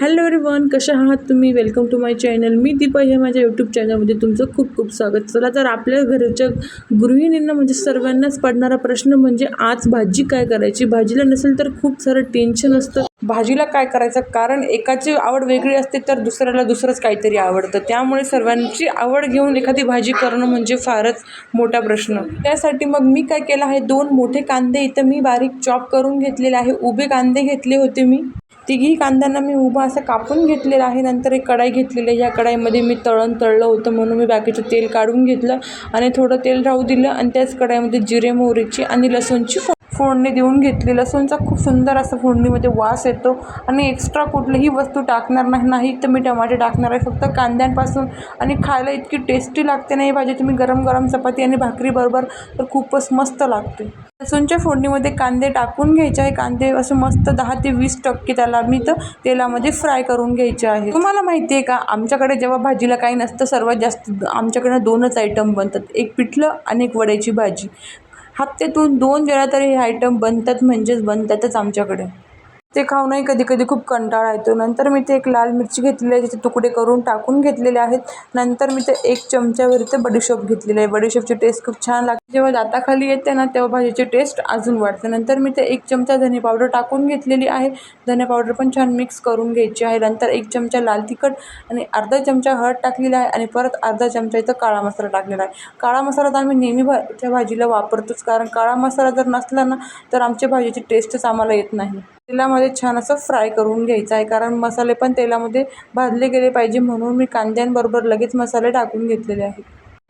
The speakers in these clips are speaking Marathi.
हॅलो एवरीवन कशा आहात तुम्ही? वेलकम टू माय चॅनल मी दीपा ह्या माझ्या यूट्यूब चॅनलमध्ये तुमचं खूप खूप स्वागत. चला तर आपल्या घरच्या गृहिणींना म्हणजे सर्वांनाच पडणारा प्रश्न म्हणजे आज भाजी काय करायची? भाजीला नसेल तर खूप सारं टेन्शन असतं. भाजीला काय करायचं? कारण एकाची आवड वेगळी असते तर दुसऱ्याला दुसरंच काहीतरी आवडतं. त्यामुळे सर्वांची आवड घेऊन एखादी भाजी करणं म्हणजे फारच मोठा प्रश्न. त्यासाठी मग मी काय केलं आहे? दोन मोठे कांदे इथं मी बारीक चॉप करून घेतलेले आहे. उभे कांदे घेतले होते मी. तिघी कांद्यांना मी उभा असं कापून घेतलेलं आहे. नंतर एक कढाई घेतलेली आहे. या कढाईमध्ये मी तळण तळलं होतं म्हणून मी बाकीचं तेल काढून घेतलं आणि थोडं तेल राहू दिलं आणि त्याच कढाईमध्ये जिरे मोहरीची आणि लसूणची फोडणी देऊन घेतली. लसूणचा खूप सुंदर असं फोडणीमध्ये वास येतो आणि एक्स्ट्रा कुठलीही वस्तू टाकणार नाही नाही तर मी टमाटे टाकणार आहे. फक्त कांद्यांपासून आणि खायला इतकी टेस्टी लागते नाही भाजी तुम्ही गरम गरम चपाती आणि भाकरीबरोबर तर खूपच मस्त लागते. लसूणच्या फोडणीमध्ये कांदे टाकून घ्यायचे आहे. कांदे असं मस्त दहा ते वीस टक्के त्याला मी तर तेलामध्ये फ्राय करून घ्यायचे आहे. तुम्हाला माहिती आहे का आमच्याकडे जेव्हा भाजीला काही नसतं सर्वात जास्त आमच्याकडे दोनच आयटम बनतात. एक पिठलं आणि एक वड्याची भाजी. हप्त्यातून दोन वेळा तरी हे आयटम बनतात म्हणजेच बनतातच आमच्याकडे. ते खाऊनही कधी कधी खूप कंटाळा येतो. नंतर मी ते एक लाल मिरची घेतलेली आहे. त्याचे तुकडे करून टाकून घेतलेले आहेत. नंतर मी ते एक चमच्यावर ते बडीशोप घेतलेले आहे. बडीशोपची टेस्ट खूप छान लागते. जेव्हा दाताखाली येते ना तेव्हा भाजीची टेस्ट अजून वाढते. नंतर मी ते एक चमचा धने पावडर टाकून घेतलेली आहे. धने पावडर पण छान मिक्स करून घ्यायची आहे. नंतर एक चमचा लाल तिखट आणि अर्धा चमचा हळद टाकलेला आहे आणि परत अर्धा चमचा इथं काळा मसाला टाकलेला आहे. काळा मसाला तर आम्ही नेहमी भा त्या भाजीला वापरतोच. कारण काळा मसाला जर नसला ना तर आमच्या भाजीची टेस्टच आम्हाला येत नाही. तेलामध्ये छान असं फ्राय करून घ्यायचं आहे. कारण मसाले पण तेलामध्ये भाजले गेले पाहिजे म्हणून मी कांद्यांबरोबर लगेच मसाले टाकून घेतलेले आहेत.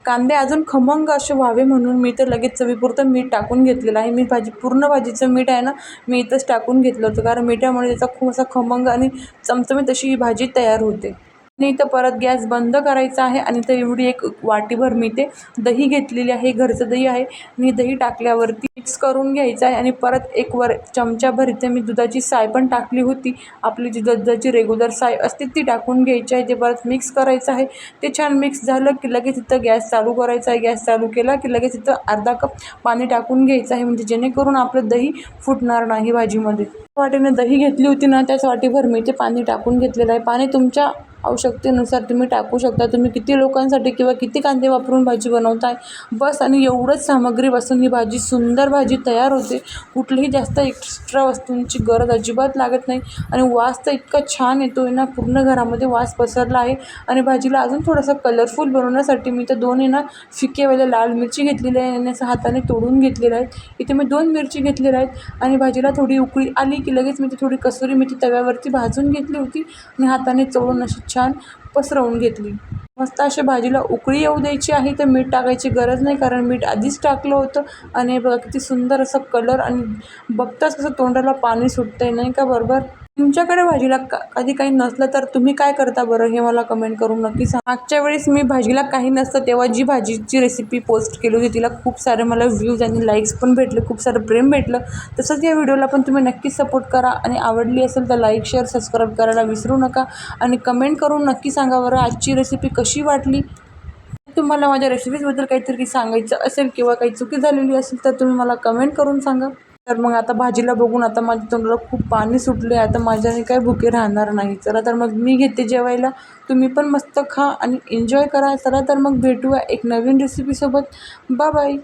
कांदे अजून खमंग असे व्हावे म्हणून मी तर लगेच चवीपुरतं मीठ टाकून घेतलेलं आहे. मी भाजी पूर्ण भाजीचं मीठ आहे ना मी इथंच टाकून घेतलं होतं. कारण मिठामुळे त्याचा खूप असा खमंग आणि चमचमीत अशी ही भाजी तयार होते. आणि इथं परत गॅस बंद करायचा आहे आणि इथं एवढी एक वाटीभर मी ते दही घेतलेली आहे घरचं दही आहे. आणि दही टाकल्यावरती मिक्स करून घ्यायचं आहे आणि परत एक वर चमच्याभर इथे मी दुधाची साय पण टाकली होती. आपली जी दुधाची रेग्युलर साय असते ती टाकून घ्यायची आहे. ते परत मिक्स करायचं आहे. ते छान मिक्स झालं की लगेच इथं गॅस चालू करायचा आहे. गॅस चालू केला की लगेच इथं अर्धा कप पाणी टाकून घ्यायचं आहे. म्हणजे जेणेकरून आपलं दही फुटणार नाही भाजीमध्ये. वाटीने दही घेतली होती ना त्याच वाटीभर मी ते पाणी टाकून घेतलेलं आहे. पाणी तुमच्या आवश्यकतेनुसार तुम्ही टाकू शकता. तुम्ही किती लोकांसाठी किंवा किती कांदे वापरून भाजी बनवताय? बस आणि एवढंच सामग्री बसून ही भाजी सुंदर भाजी तयार होते. कुठलीही जास्त एक्स्ट्रा वस्तूंची गरज अजिबात लागत नाही. आणि वास तर इतका छान येतो आहे ना पूर्ण घरामध्ये वास पसरला आहे. आणि भाजीला अजून थोडासा कलरफुल बनवण्यासाठी मी तर दोन आहे ना फिकेवाल्या लाल मिरची घेतलेली आहे. आणि असं हाताने तोडून घेतलेल्या आहेत. इथे मी दोन मिरची घेतलेल्या आहेत. आणि भाजीला थोडी उकळी आली की लगेच मी ती थोडी कसुरी मेथी तव्यावरती भाजून घेतली होती. आणि हाताने चोळून अशी छान छान पसरवून घेतली. मस्त अशी भाजीला उकळी येऊ द्यायची आहे तर मीठ टाकायची गरज नाही कारण मीठ आधीच टाकलं होतं. आणि बघा किती सुंदर असं कलर आणि बघताच कसं तोंडाला पाणी सुटतं आहे नाही का? बरोबर? तुमच्याकडे भाजीला का कधी काही नसलं तर तुम्ही काय करता बरं? हे मला कमेंट करून नक्की सांग. मागच्या वेळेस मी भाजीला काही नसतं तेव्हा जी भाजीची रेसिपी पोस्ट केली होती तिला खूप सारे मला व्ह्यूज आणि लाईक्स पण भेटले खूप सारं प्रेम भेटलं. तसंच या व्हिडिओला पण तुम्ही नक्की सपोर्ट करा आणि आवडली असेल तर लाईक शेअर सबस्क्राईब करायला विसरू नका. आणि कमेंट करून नक्की सांगा बरं आजची रेसिपी कशी वाटली? तुम्हाला माझ्या रेसिपीजबद्दल काहीतरी सांगायचं असेल किंवा काही चुकी झालेली असेल तर तुम्ही मला कमेंट करून सांगा. तर मग आता भाजीला बघून आता माझ्या तोंडाला खूप पाणी सुटले आता माझ्याने काय भुके राहणार नाही. चला तर मग मी घेते जेवायला. तुम्ही पण मस्त खा आणि एन्जॉय करा. चला तर मग भेटूया एक नवीन रेसिपीसोबत बा बाय